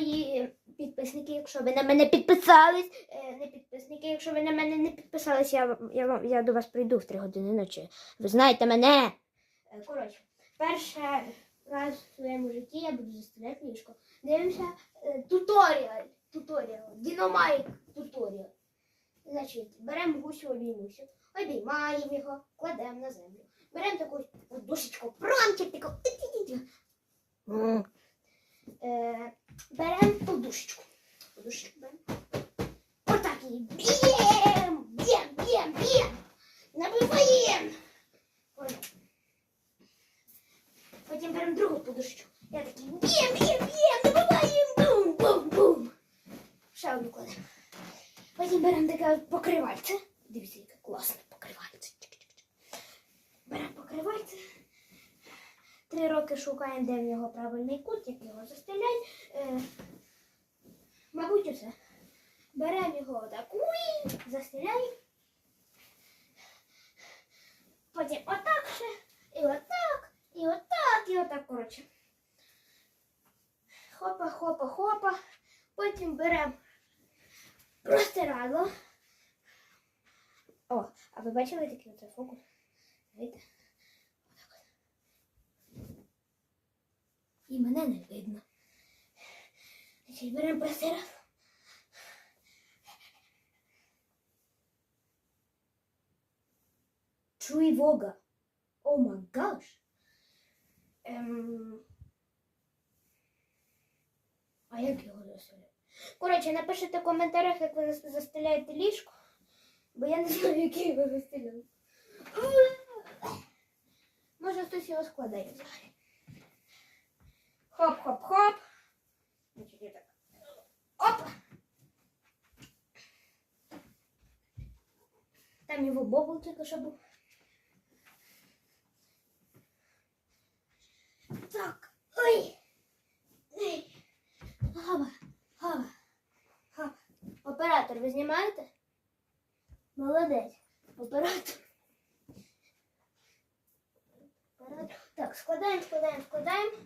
мої підписники, якщо ви на мене підписались. Е, Не підписники, якщо ви на мене не підписались, я, я, вам- я до вас прийду в 3 години ночі. Ви знаєте мене. Е, Коротше, перше раз в своєму житті я буду застеляти ліжко. Дивимося е, туторіал. Туторіал. Діномайк туторіал. Значить, беремо гусю обіймусю, обіймаємо його, кладемо на землю. Беремо таку подушечку, промчик, таку. Е, Беремо подушечку. Подушечку беремо. Отак її б'єм, б'єм, б'єм, б'єм. Набиваємо. Потім беремо другу подушечку. Я такий б'єм, б'єм, б'єм, набиваємо. Бум, бум, бум. Ще одну кладемо. Потім беремо таке покривальце. Дивіться, яке класне покривальце. Чик-чик-чик. Беремо покривальце. Роки шукаємо, де в нього правильний кут, як його застеляй. Е, мабуть, усе. Беремо його отак, уй, застеляємо. Потім отак ще, і отак, і отак, і отак, коротше. Хопа, хопа, хопа. Потім беремо простирадло. О, а ви бачили такий оце фокус? Видите? Отак от. І мене не видно. Значить, беремо простирадло. Тривога. О май гаш. Ем... А як його застеляти? Коротше, напишіть в коментарях, як ви зас- застеляєте ліжко, бо я не знаю, який ви застеляли. Може, хтось його складає взагалі. Хоп-хоп-хоп. Так. Опа! Там його бобл тільки що був. Так. Ой. Ой. Хаба. Хаба. Хаба. Оператор, ви знімаєте? Молодець. Оператор. Оператор. Так, складаємо, складаємо, складаємо.